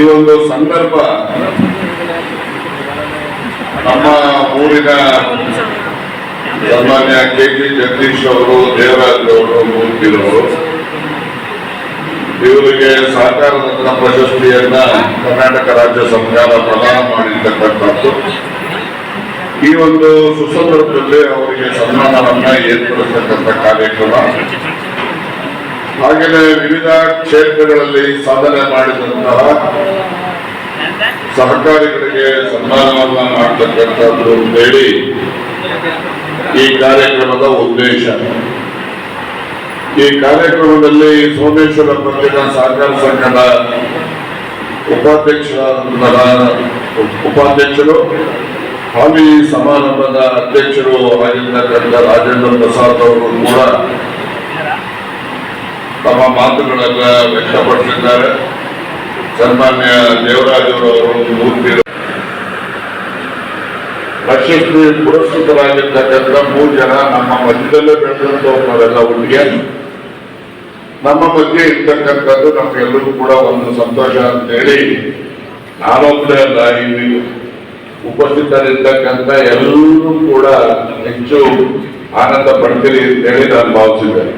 ಈ ಒಂದು ಸಂದರ್ಭ ನಮ್ಮ ಊರಿನ ಸನ್ಮಾನ್ಯ ಕೆ ಜಿ ಜಗದೀಶ್ ಅವರು, ದೇವರಾಜ್ ಅವರು ಮೂರ್ತಿರವರು ಇವರಿಗೆ ಸಹಕಾರ ರತ್ನ ಪ್ರಶಸ್ತಿಯನ್ನ ಕರ್ನಾಟಕ ರಾಜ್ಯ ಸರ್ಕಾರ ಪ್ರದಾನ ಮಾಡಿರ್ತಕ್ಕಂಥದ್ದು. ಈ ಒಂದು ಸುಸಂದರ್ಭದಲ್ಲಿ ಅವರಿಗೆ ಸನ್ಮಾನವನ್ನ ಏರ್ಪಡಿಸತಕ್ಕಂಥ ಕಾರ್ಯಕ್ರಮ. ಹಾಗೆಯೇ ವಿವಿಧ ಕ್ಷೇತ್ರಗಳಲ್ಲಿ ಸಾಧನೆ ಮಾಡಿದಂತಹ ಸಹಕಾರಿಗಳಿಗೆ ಸನ್ಮಾನವನ್ನ ಮಾಡ್ತಕ್ಕಂಥದ್ದು ಅಂತೇಳಿ ಈ ಕಾರ್ಯಕ್ರಮದ ಉದ್ದೇಶ. ಈ ಕಾರ್ಯಕ್ರಮದಲ್ಲಿ ಸೋಮೇಶ್ವರ ಪತ್ರಿಕಾ ಸಹಕಾರ ಸಂಘದ ಉಪಾಧ್ಯಕ್ಷರಾದ ಉಪಾಧ್ಯಕ್ಷರು, ಹಾಲಿ ಸಮಾರಂಭದ ಅಧ್ಯಕ್ಷರು ಆಗಿರ್ತಕ್ಕಂಥ ರಾಜೇಂದ್ರ ಪ್ರಸಾದ್ ಅವರು ಕೂಡ ತಮ್ಮ ಮಾತುಗಳನ್ನ ವ್ಯಕ್ತಪಡಿಸಿದ್ದಾರೆ. ಸನ್ಮಾನ್ಯ ದೇವರಾಜ್ ಅವರು ಮೂರ್ತಿ. ಪ್ರಶಸ್ತಿ ಪುರಸ್ಕೃತರಾಗಿರ್ತಕ್ಕಂಥ ಮೂರು ಜನ ನಮ್ಮ ಮಧ್ಯದಲ್ಲೇ ಬೆಳೆದಂತವರೆಲ್ಲ ಒಟ್ಟಿಗೆ ನಮ್ಮ ಮಧ್ಯೆ ಇರ್ತಕ್ಕಂಥದ್ದು ನಮ್ಗೆಲ್ಲರಿಗೂ ಕೂಡ ಒಂದು ಸಂತೋಷ ಅಂತ ಹೇಳಿ ನಾನೊಬ್ಬರೇ ಅಲ್ಲ ಇಲ್ಲಿ ಉಪಸ್ಥಿತರಿರ್ತಕ್ಕಂಥ ಎಲ್ಲರೂ ಕೂಡ ಹೆಚ್ಚು ಆನಂದ ಪಡ್ತೀರಿ ಅಂತ ಹೇಳಿ ನಾನು ಭಾವಿಸಿದ್ದೇನೆ.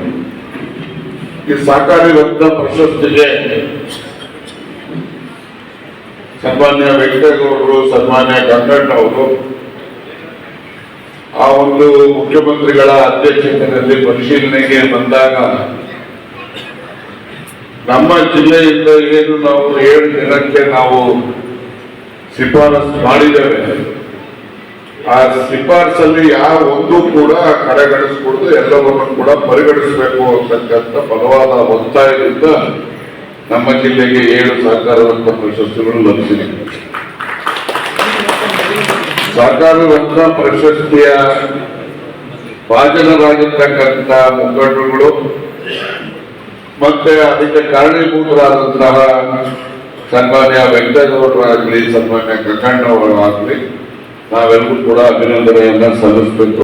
ಈ ಸಹಕಾರಿ ರತ್ನ ಪ್ರಶಸ್ತಿಗೆ ಸನ್ಮಾನ್ಯ ವೆಂಕಟೇಗೌಡರು, ಸನ್ಮಾನ್ಯ ಗಂಗಣ್ಣವರು, ಆ ಒಂದು ಮುಖ್ಯಮಂತ್ರಿಗಳ ಅಧ್ಯಕ್ಷತೆಯಲ್ಲಿ ಪರಿಶೀಲನೆಗೆ ಬಂದಾಗ ನಮ್ಮ ಜಿಲ್ಲೆಯಿಂದ ಏನು ನಾವು ಏಳು ದಿನಕ್ಕೆ ನಾವು ಶಿಫಾರಸು ಮಾಡಿದ್ದೇವೆ. ಆ ಶಿಫಾರಸಲ್ಲಿ ಯಾವ ಒಂದು ಕೂಡ ಕಡೆಗಣಿಸ್ಕೊಡ್ದು ಎಲ್ಲವನ್ನು ಕೂಡ ಪರಿಗಣಿಸಬೇಕು ಅಂತಕ್ಕಂಥ ಬಲವಾದ ಒತ್ತಾಯದಿಂದ ನಮ್ಮ ಜಿಲ್ಲೆಗೆ ಏಳು ಸಹಕಾರದಂತಹ ಪ್ರಶಸ್ತಿಗಳು ಲಭಿಸಿದೆ ಸಹಕಾರ ರತ್ನ ಪ್ರಶಸ್ತಿಯ ಭಾಜನರಾಗಿರ್ತಕ್ಕಂಥ ಮುಖಂಡರುಗಳು ಮತ್ತೆ ಅದಕ್ಕೆ ಕಾರಣೀಭೂತರಾದಂತಹ ಸನ್ಮಾನ್ಯ ವೆಂಕಟೇಗೌಡರಾಗಲಿ ಸನ್ಮಾನ್ಯ ಗಂಗಣ್ಣವರಾಗಲಿ ನಾವೆಲ್ಲರೂ ಕೂಡ ಅಭಿನಂದನೆಯನ್ನ ಸಲ್ಲಿಸಬೇಕು.